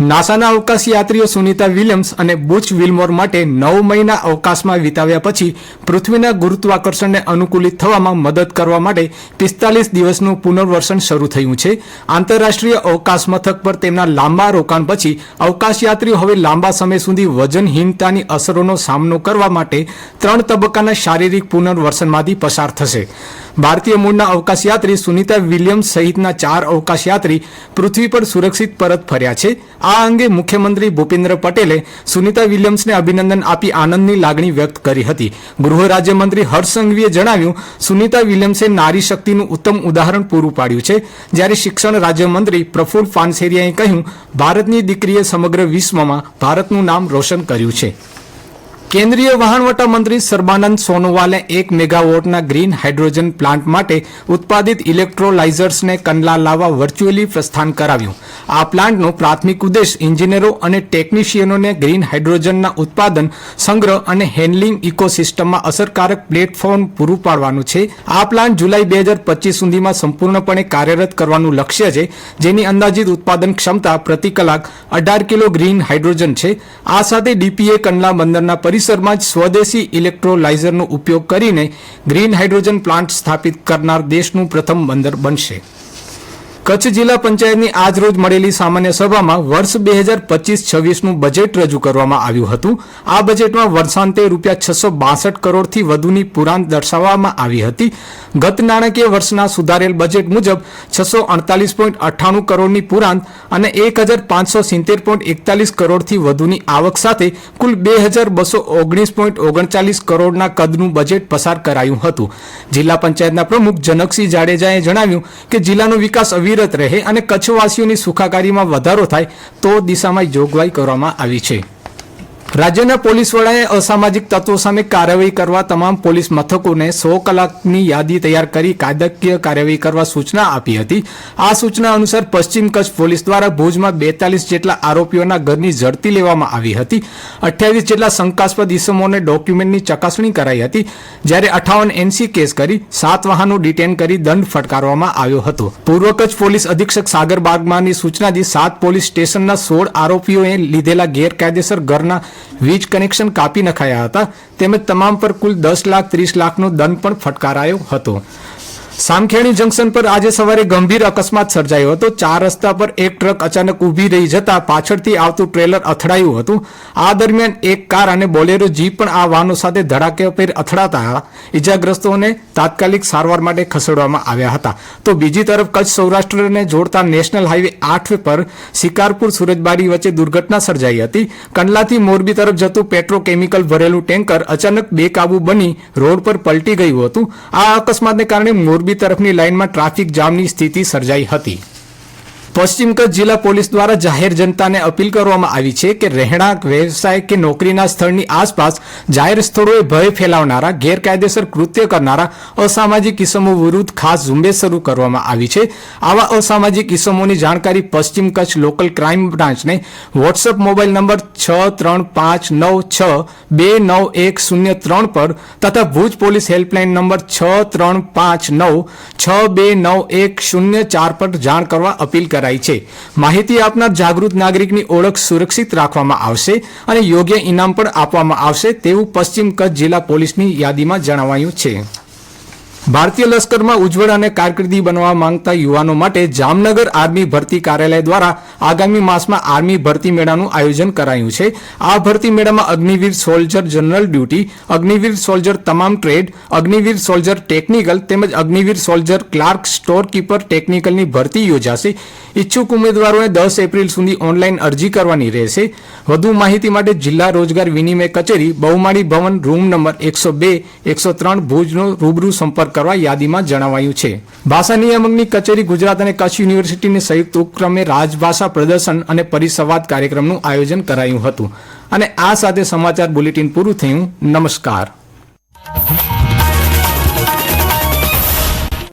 નાસાના અવકાશ યાત્રીઓ સુનિતા વિલિયમ્સ અને બુચ વિલમોર માટે નવ મહિના અવકાશમાં વિતાવ્યા પછી પૃથ્વીના ગુરુત્વાકર્ષણને અનુકૂલિત થવામાં મદદ કરવા માટે પિસ્તાલીસ દિવસનું પુનર્વસન શરૂ થયું છે. આંતરરાષ્ટ્રીય અવકાશ મથક પર તેમના લાંબા રોકાણ પછી અવકાશ યાત્રીઓ હવે લાંબા સમય સુધી વજનહીનતાની અસરોનો સામનો કરવા માટે ત્રણ તબક્કાના શારીરિક પુનર્વસનમાંથી પસાર થશે. ભારતીય મૂળના અવકાશ યાત્રી સુનિતા વિલિયમ્સ સહિતના ચાર અવકાશ યાત્રી પૃથ્વી પર સુરક્ષિત પરત ફર્યા છે. આ અંગે મુખ્યમંત્રી ભૂપેન્દ્ર પટેલે સુનિતા વિલિયમ્સને અભિનંદન આપી આનંદની લાગણી વ્યક્ત કરી હતી. ગૃહ રાજ્યમંત્રી હર્ષ સંઘવીએ જણાવ્યું, સુનિતા વિલિયમ્સે નારી શક્તિનું ઉત્તમ ઉદાહરણ પૂરું પાડ્યું છે. જ્યારે શિક્ષણ રાજ્યમંત્રી પ્રફુલ્લ પાનસેરિયાએ કહ્યું, ભારતની દીકરીએ સમગ્ર વિશ્વમાં ભારતનું નામ રોશન કર્યું છે. કેન્દ્રીય વહાણવટા મંત્રી સર્બાનંદ સોનોવાલે એક મેગાવોટના ગ્રીન હાઇડ્રોજન પ્લાન્ટ માટે ઉત્પાદિત ઇલેક્ટ્રોલાઇઝર્સને કંડલા લાવવા વર્ચ્યુઅલી પ્રસ્થાન કરાવ્યું. આ પ્લાન્ટનો પ્રાથમિક ઉદ્દેશ ઇન્જિનિયરો અને ટેકનિશિયનોને ગ્રીન હાઇડ્રોજનના ઉત્પાદન, સંગ્રહ અને હેન્ડલિંગ ઇકોસિસ્ટમમાં અસરકારક પ્લેટફોર્મ પૂરું પાડવાનું છે. આ પ્લાન્ટ જુલાઈ બે હજાર પચીસ સુધીમાં સંપૂર્ણપણે કાર્યરત કરવાનું લક્ષ્ય છે, જેની અંદાજિત ઉત્પાદન ક્ષમતા પ્રતિ કલાક અઢાર કિલો ગ્રીન હાઇડ્રોજન છે. આ સાથે ડીપીએ કંડલા બંદરના પરિસરમાં જ સ્વદેશી ઇલેક્ટ્રોલાઇઝરનો ઉપયોગ કરીને ગ્રીન હાઇડ્રોજન પ્લાન્ટ સ્થાપિત કરનાર દેશનું પ્રથમ બંદર બનશે. કચ્છ જિલ્લા પંચાયતની આજ રોજ મળેલી સામાન્ય સભામાં વર્ષ બે હજાર પચીસ છવ્વીસનું બજેટ રજૂ કરવામાં આવ્યું હતું. આ બજેટમાં વર્ષાંતે રૂપિયા છસો બાસઠ કરોડથી વધુની પુરાણ દર્શાવવામાં આવી હતી. ગત નાણાકીય વર્ષના સુધારેલ બજેટ મુજબ છસો અડતાલીસ પોઈન્ટ અઠ્ઠાણું કરોડની પુરાંત અને એક હજાર પાંચસો સિત્તેર પોઈન્ટ એકતાલીસ કરોડથી વધુની આવક સાથે કુલ બે હજાર બસો ઓગણીસ પોઈન્ટ ઓગણચાલીસ કરોડના કદનું બજેટ પસાર કરાયું હતું. જિલ્લા પંચાયતના પ્રમુખ જનકસિંહ જાડેજાએ જણાવ્યું કે જિલ્લાનો વિકાસ અવિરત રહે અને કચ્છવાસીઓની સુખાકારીમાં વધારો થાય તો દિશામાં જોગવાઈ કરવામાં આવી છે. રાજ્યના પોલીસ વડાએ અસામાજિક તત્વો સામે કાર્યવાહી કરવા તમામ પોલીસ મથકોને સો કલાકની યાદી તૈયાર કરી કાયદાકીય કાર્યવાહી કરવા સૂચના આપી હતી. આ સૂચના અનુસાર પશ્ચિમ કચ્છ પોલીસ દ્વારા ભુજમાં બેતાલીસ જેટલા આરોપીઓના ઘરની ઝડપી લેવામાં આવી હતી. અઠ્યાવીસ જેટલા શંકાસ્પદ ઇસમોને ડોક્યુમેન્ટની ચકાસણી કરાઈ હતી. જ્યારે અઠાવન એનસી કેસ કરી, સાત વાહનો ડિટેન કરી દંડ ફટકારવામાં આવ્યો હતો. પૂર્વ કચ્છ પોલીસ અધિક્ષક સાગર બાગમાની સૂચનાથી સાત પોલીસ સ્ટેશનના સોળ આરોપીઓએ લીધેલા ગેરકાયદેસર ઘરના વીજ કનેક્શન કાપી નખાયા હતા. તેમજ તમામ પર કુલ દસ લાખ, ત્રીસ લાખનો દંડ પણ ફટકારાયો હતો. સામખેડી જંકશન પર આજે સવારે ગંભીર અકસ્માત સર્જાયો હતો. ચાર રસ્તા પર એક ટ્રક અચાનક ઊભી રહી જતા પાછળથી આવતું ટ્રેલર અથડાયું હતું. આ દરમિયાન એક કાર અને બોલેરો જીપ પણ આ વાહનો સાથે ધડાકેભેર અથડાતા ઇજાગ્રસ્તોને તાત્કાલિક સારવાર માટે ખસેડવામાં આવ્યા હતા. તો બીજી તરફ કચ્છ સૌરાષ્ટ્રને જોડતા નેશનલ હાઈવે આઠ પર શિકારપુર સુરજબારી વચ્ચે દુર્ઘટના સર્જાઈ હતી. કંડલાથી મોરબી તરફ જતું પેટ્રોકેમિકલ ભરેલું ટેન્કર અચાનક બેકાબુ બની રોડ પર પલટી ગયું હતું. આ અકસ્માતને કારણે મોરબી તરફની લાઇનમાં ટ્રાફિક જામની સ્થિતિ સર્જાઈ હતી. પશ્ચિમ કચ્છ જિલ્લા પોલીસ દ્વારા જાહેર જનતાને અપીલ કરવામાં આવી છે કે રહેણાંક, વ્યવસાય કે નોકરીના સ્થળની આસપાસ જાહેર સ્થળોએ ભય ફેલાવનારા, ગેરકાયદેસર કૃત્ય કરનારા અસામાજિક ઇસમો વિરુદ્ધ ખાસ ઝુંબેશ શરૂ કરવામાં આવી છે. આવા અસામાજિક ઇસમોની જાણકારી પશ્ચિમ કચ્છ લોકલ ક્રાઇમ બ્રાન્ચને વોટ્સઅપ મોબાઈલ નંબર છ ત્રણ પાંચ નવ છ બે નવ એક શૂન્ય ત્રણ પર તથા ભુજ પોલીસ હેલ્પલાઇન નંબર છ ત્રણ પાંચ નવ છ બે નવ એક શૂન્ય ચાર પર જાણ કરવા અપીલ કરાઈ છે. માહિતી આપનાર જાગૃત નાગરિકની ઓળખ સુરક્ષિત રાખવામાં આવશે અને યોગ્ય ઇનામ પણ આપવામાં આવશે તેવું પશ્ચિમ કચ્છ જિલ્લા પોલીસની યાદીમાં જણાવાયું છે. ભારતીય લશ્કરમાં ઉજ્જવળ અને કારકિર્દી બનવા માંગતા યુવાનો માટે જામનગર આર્મી ભરતી કાર્યાલય દ્વારા આગામી માસમાં આર્મી ભરતી મેળાનું આયોજન કરાયું છે. આ ભરતી મેળામાં Agniveer soldier general duty, Agniveer soldier તમામ ટ્રેડ, અગ્નિવીર સોલ્જર ટેકનિકલ તેમજ અગ્નિવીર સોલ્જર ક્લાર્ક, સ્ટોરકીપર ટેકનિકલની ભરતી યોજાશે. ઈચ્છુક ઉમેદવારોએ દસ એપ્રિલ સુધી ઓનલાઈન અરજી કરવાની રહેશે. વધુ માહિતી માટે જિલ્લા રોજગાર વિનિમય કચેરી, બહુમાળી ભવન, રૂમ નંબર એકસો બે, એકસો ત્રણ ભુજનો રૂબરૂ સંપર્ક કરવા યાદીમાં જણાવાયું છે. ભાષા નિયામકની કચેરી ગુજરાત અને કચ્છ યુનિવર્સિટીની સંયુક્ત ઉપક્રમે રાજભાષા પ્રદર્શન અને પરિસંવાદ કાર્યક્રમનું આયોજન કરાયું હતું. અને આ સાથે સમાચાર બુલેટિન પૂરું થયું. નમસ્કાર.